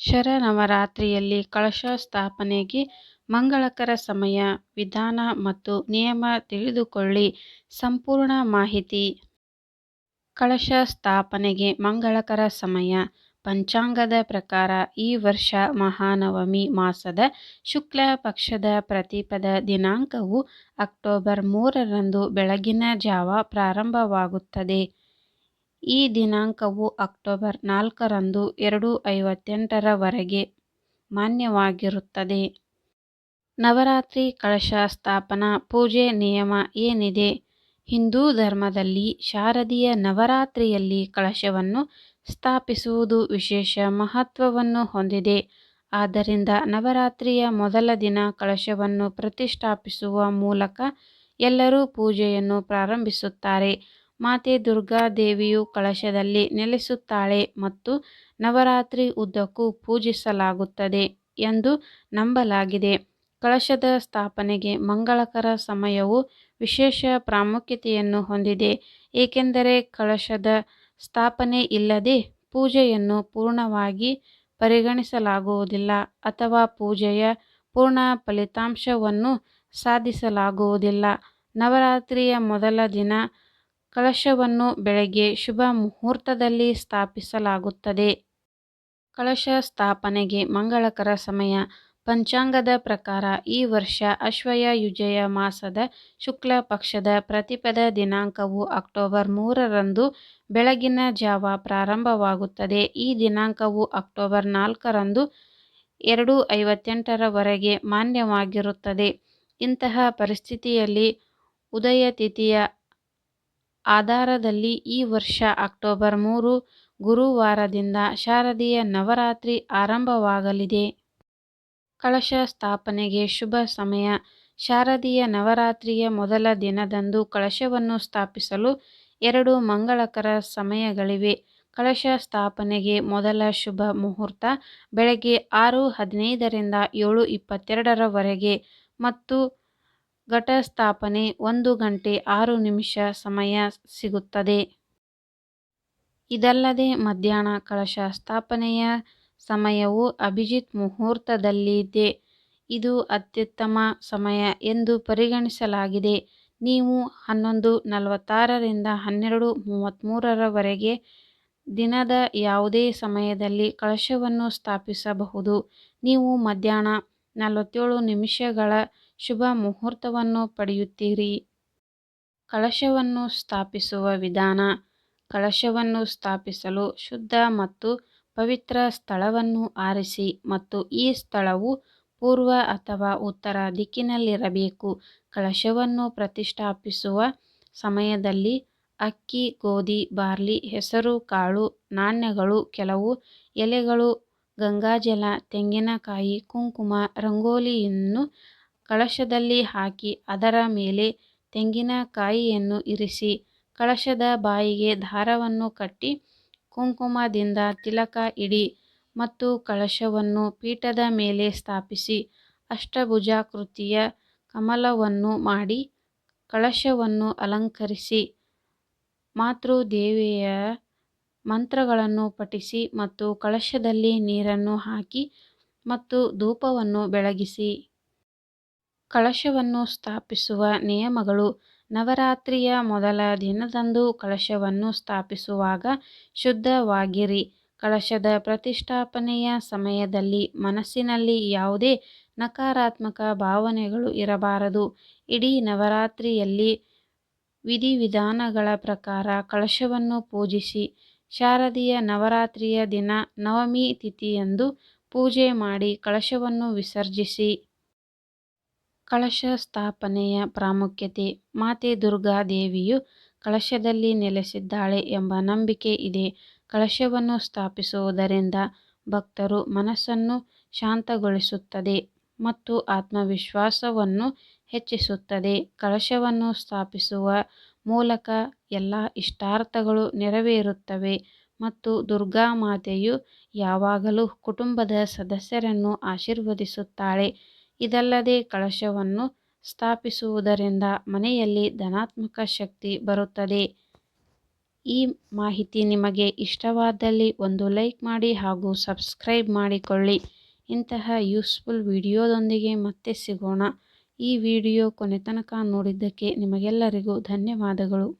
ಶರನ್ನವರಾತ್ರಿಯಲ್ಲಿ ಕಳಶ ಸ್ಥಾಪನೆಗೆ ಮಂಗಳಕರ ಸಮಯ, ವಿಧಾನ ಮತ್ತು ನಿಯಮ ತಿಳಿದುಕೊಳ್ಳಿ. ಸಂಪೂರ್ಣ ಮಾಹಿತಿ. ಕಳಶ ಸ್ಥಾಪನೆಗೆ ಮಂಗಳಕರ ಸಮಯ. ಪಂಚಾಂಗದ ಪ್ರಕಾರ ಈ ವರ್ಷ ಮಹಾನವಮಿ ಮಾಸದ ಶುಕ್ಲ ಪಕ್ಷದ ಪ್ರತಿಪದ ದಿನಾಂಕವು ಅಕ್ಟೋಬರ್ ಮೂರರಂದು ಬೆಳಗಿನ ಜಾವ ಪ್ರಾರಂಭವಾಗುತ್ತದೆ. ಈ ದಿನಾಂಕವು ಅಕ್ಟೋಬರ್ ನಾಲ್ಕರಂದು ಎರಡು ಐವತ್ತೆಂಟರವರೆಗೆ ಮಾನ್ಯವಾಗಿರುತ್ತದೆ. ನವರಾತ್ರಿ ಕಳಶ ಸ್ಥಾಪನಾ ಪೂಜೆ ನಿಯಮ ಏನಿದೆ? ಹಿಂದೂ ಧರ್ಮದಲ್ಲಿ ಶಾರದೀಯ ನವರಾತ್ರಿಯಲ್ಲಿ ಕಳಶವನ್ನು ಸ್ಥಾಪಿಸುವುದು ವಿಶೇಷ ಮಹತ್ವವನ್ನು ಹೊಂದಿದೆ. ಆದ್ದರಿಂದ ನವರಾತ್ರಿಯ ಮೊದಲ ದಿನ ಕಳಶವನ್ನು ಪ್ರತಿಷ್ಠಾಪಿಸುವ ಮೂಲಕ ಎಲ್ಲರೂ ಪೂಜೆಯನ್ನು ಪ್ರಾರಂಭಿಸುತ್ತಾರೆ. ಮಾತೆ ದುರ್ಗಾ ದೇವಿಯು ಕಳಶದಲ್ಲಿ ನೆಲೆಸುತ್ತಾಳೆ ಮತ್ತು ನವರಾತ್ರಿ ಉದ್ದಕ್ಕೂ ಪೂಜಿಸಲಾಗುತ್ತದೆ ಎಂದು ನಂಬಲಾಗಿದೆ. ಕಳಶದ ಸ್ಥಾಪನೆಗೆ ಮಂಗಳಕರ ಸಮಯವು ವಿಶೇಷ ಪ್ರಾಮುಖ್ಯತೆಯನ್ನು ಹೊಂದಿದೆ, ಏಕೆಂದರೆ ಕಳಶದ ಸ್ಥಾಪನೆ ಇಲ್ಲದೆ ಪೂಜೆಯನ್ನು ಪೂರ್ಣವಾಗಿ ಪರಿಗಣಿಸಲಾಗುವುದಿಲ್ಲ ಅಥವಾ ಪೂಜೆಯ ಪೂರ್ಣ ಫಲಿತಾಂಶವನ್ನು ಸಾಧಿಸಲಾಗುವುದಿಲ್ಲ. ನವರಾತ್ರಿಯ ಮೊದಲ ದಿನ ಕಲಶವನ್ನು ಬೆಳಗ್ಗೆ ಶುಭ ಮುಹೂರ್ತದಲ್ಲಿ ಸ್ಥಾಪಿಸಲಾಗುತ್ತದೆ. ಕಲಶ ಸ್ಥಾಪನೆಗೆ ಮಂಗಳಕರ ಸಮಯ ಪಂಚಾಂಗದ ಪ್ರಕಾರ ಈ ವರ್ಷ ಅಶ್ವಯ ಯುಜಯ ಮಾಸದ ಶುಕ್ಲ ಪಕ್ಷದ ಪ್ರತಿಪದ ದಿನಾಂಕವು ಅಕ್ಟೋಬರ್ ಮೂರರಂದು ಬೆಳಗಿನ ಜಾವ ಪ್ರಾರಂಭವಾಗುತ್ತದೆ. ಈ ದಿನಾಂಕವು ಅಕ್ಟೋಬರ್ ನಾಲ್ಕರಂದು ಎರಡು ಐವತ್ತೆಂಟರವರೆಗೆ ಮಾನ್ಯವಾಗಿರುತ್ತದೆ. ಇಂತಹ ಪರಿಸ್ಥಿತಿಯಲ್ಲಿ ಉದಯ ತಿಥಿಯ ಆಧಾರದಲ್ಲಿ ಈ ವರ್ಷ ಅಕ್ಟೋಬರ್ ಮೂರು ಗುರುವಾರದಿಂದ ಶಾರದೀಯ ನವರಾತ್ರಿ ಆರಂಭವಾಗಲಿದೆ. ಕಳಶ ಸ್ಥಾಪನೆಗೆ ಶುಭ ಸಮಯ ಶಾರದೀಯ ನವರಾತ್ರಿಯ ಮೊದಲ ದಿನದಂದು ಕಳಶವನ್ನು ಸ್ಥಾಪಿಸಲು ಎರಡು ಮಂಗಳಕರ ಸಮಯಗಳಿವೆ. ಕಳಶ ಸ್ಥಾಪನೆಗೆ ಮೊದಲ ಶುಭ ಮುಹೂರ್ತ ಬೆಳಗ್ಗೆ ಆರು ಹದಿನೈದರಿಂದ ಏಳು ಇಪ್ಪತ್ತೆರಡರವರೆಗೆ ಮತ್ತು ಘಟ ಸ್ಥಾಪನೆ ಒಂದು ಗಂಟೆ ಆರು ನಿಮಿಷ ಸಮಯ ಸಿಗುತ್ತದೆ. ಇದಲ್ಲದೆ ಮಧ್ಯಾಹ್ನ ಕಳಶ ಸ್ಥಾಪನೆಯ ಸಮಯವು ಅಭಿಜಿತ್ ಮುಹೂರ್ತದಲ್ಲಿದೆ. ಇದು ಅತ್ಯುತ್ತಮ ಸಮಯ ಎಂದು ಪರಿಗಣಿಸಲಾಗಿದೆ. ನೀವು ಹನ್ನೊಂದು ನಲವತ್ತಾರರಿಂದ ಹನ್ನೆರಡು ಮೂವತ್ತ್ಮೂರರವರೆಗೆ ದಿನದ ಯಾವುದೇ ಸಮಯದಲ್ಲಿ ಕಳಶವನ್ನು ಸ್ಥಾಪಿಸಬಹುದು. ನೀವು ಮಧ್ಯಾಹ್ನ ನಲವತ್ತೇಳು ನಿಮಿಷಗಳ ಶುಭ ಮುಹೂರ್ತವನ್ನು ಪಡೆಯುತ್ತೀರಿ. ಕಳಶವನ್ನು ಸ್ಥಾಪಿಸುವ ವಿಧಾನ ಕಳಶವನ್ನು ಸ್ಥಾಪಿಸಲು ಶುದ್ಧ ಮತ್ತು ಪವಿತ್ರ ಸ್ಥಳವನ್ನು ಆರಿಸಿ ಮತ್ತು ಈ ಸ್ಥಳವು ಪೂರ್ವ ಅಥವಾ ಉತ್ತರ ದಿಕ್ಕಿನಲ್ಲಿರಬೇಕು. ಕಳಶವನ್ನು ಪ್ರತಿಷ್ಠಾಪಿಸುವ ಸಮಯದಲ್ಲಿ ಅಕ್ಕಿ, ಗೋಧಿ, ಬಾರ್ಲಿ, ಹೆಸರು ಕಾಳು, ನಾಣ್ಯಗಳು, ಕೆಲವು ಎಲೆಗಳು, ಗಂಗಾಜಲ, ತೆಂಗಿನಕಾಯಿ, ಕುಂಕುಮ, ರಂಗೋಲಿಯನ್ನು ಕಲಶದಲ್ಲಿ ಹಾಕಿ ಅದರ ಮೇಲೆ ತೆಂಗಿನಕಾಯಿಯನ್ನು ಇರಿಸಿ, ಕಳಶದ ಬಾಯಿಗೆ ದಾರವನ್ನು ಕಟ್ಟಿ ಕುಂಕುಮದಿಂದ ತಿಲಕ ಇಡಿ ಮತ್ತು ಕಳಶವನ್ನು ಪೀಠದ ಮೇಲೆ ಸ್ಥಾಪಿಸಿ ಅಷ್ಟಭುಜಾಕೃತಿಯ ಕಮಲವನ್ನು ಮಾಡಿ ಕಳಶವನ್ನು ಅಲಂಕರಿಸಿ, ಮಾತೃದೇವಿಯ ಮಂತ್ರಗಳನ್ನು ಪಠಿಸಿ ಮತ್ತು ಕಳಶದಲ್ಲಿ ನೀರನ್ನು ಹಾಕಿ ಮತ್ತು ಧೂಪವನ್ನು ಬೆಳಗಿಸಿ. ಕಲಶವನ್ನು ಸ್ಥಾಪಿಸುವ ನಿಯಮಗಳು ನವರಾತ್ರಿಯ ಮೊದಲ ದಿನದಂದು ಕಳಶವನ್ನು ಸ್ಥಾಪಿಸುವಾಗ ಶುದ್ಧವಾಗಿರಿ. ಕಳಶದ ಪ್ರತಿಷ್ಠಾಪನೆಯ ಸಮಯದಲ್ಲಿ ಮನಸ್ಸಿನಲ್ಲಿ ಯಾವುದೇ ನಕಾರಾತ್ಮಕ ಭಾವನೆಗಳು ಇರಬಾರದು. ಇಡೀ ನವರಾತ್ರಿಯಲ್ಲಿ ವಿಧಿವಿಧಾನಗಳ ಪ್ರಕಾರ ಕಳಶವನ್ನು ಪೂಜಿಸಿ. ಶಾರದೀಯ ನವರಾತ್ರಿಯ ದಿನ ನವಮಿ ತಿಥಿಯಂದು ಪೂಜೆ ಮಾಡಿ ಕಳಶವನ್ನು ವಿಸರ್ಜಿಸಿ. ಕಲಶ ಸ್ಥಾಪನೆಯ ಪ್ರಾಮುಖ್ಯತೆ ಮಾತೆ ದುರ್ಗಾದೇವಿಯು ಕಳಶದಲ್ಲಿ ನೆಲೆಸಿದ್ದಾಳೆ ಎಂಬ ನಂಬಿಕೆ ಇದೆ. ಕಳಶವನ್ನು ಸ್ಥಾಪಿಸುವುದರಿಂದ ಭಕ್ತರು ಮನಸ್ಸನ್ನು ಶಾಂತಗೊಳಿಸುತ್ತದೆ ಮತ್ತು ಆತ್ಮವಿಶ್ವಾಸವನ್ನು ಹೆಚ್ಚಿಸುತ್ತದೆ. ಕಳಶವನ್ನು ಸ್ಥಾಪಿಸುವ ಮೂಲಕ ಎಲ್ಲ ಇಷ್ಟಾರ್ಥಗಳು ನೆರವೇರುತ್ತವೆ ಮತ್ತು ದುರ್ಗಾಮಾತೆಯು ಯಾವಾಗಲೂ ಕುಟುಂಬದ ಸದಸ್ಯರನ್ನು ಆಶೀರ್ವದಿಸುತ್ತಾಳೆ. ಇದಲ್ಲದೆ ಕಳಶವನ್ನು ಸ್ಥಾಪಿಸುವುದರಿಂದ ಮನೆಯಲ್ಲಿ ಧನಾತ್ಮಕ ಶಕ್ತಿ ಬರುತ್ತದೆ. ಈ ಮಾಹಿತಿ ನಿಮಗೆ ಇಷ್ಟವಾದಲ್ಲಿ ಒಂದು ಲೈಕ್ ಮಾಡಿ ಹಾಗೂ ಸಬ್ಸ್ಕ್ರೈಬ್ ಮಾಡಿಕೊಳ್ಳಿ. ಇಂತಹ ಯೂಸ್ಫುಲ್ ವಿಡಿಯೋದೊಂದಿಗೆ ಮತ್ತೆ ಸಿಗೋಣ. ಈ ವಿಡಿಯೋ ಕೊನೆ ತನಕ ನೋಡಿದ್ದಕ್ಕೆ ನಿಮಗೆಲ್ಲರಿಗೂ ಧನ್ಯವಾದಗಳು.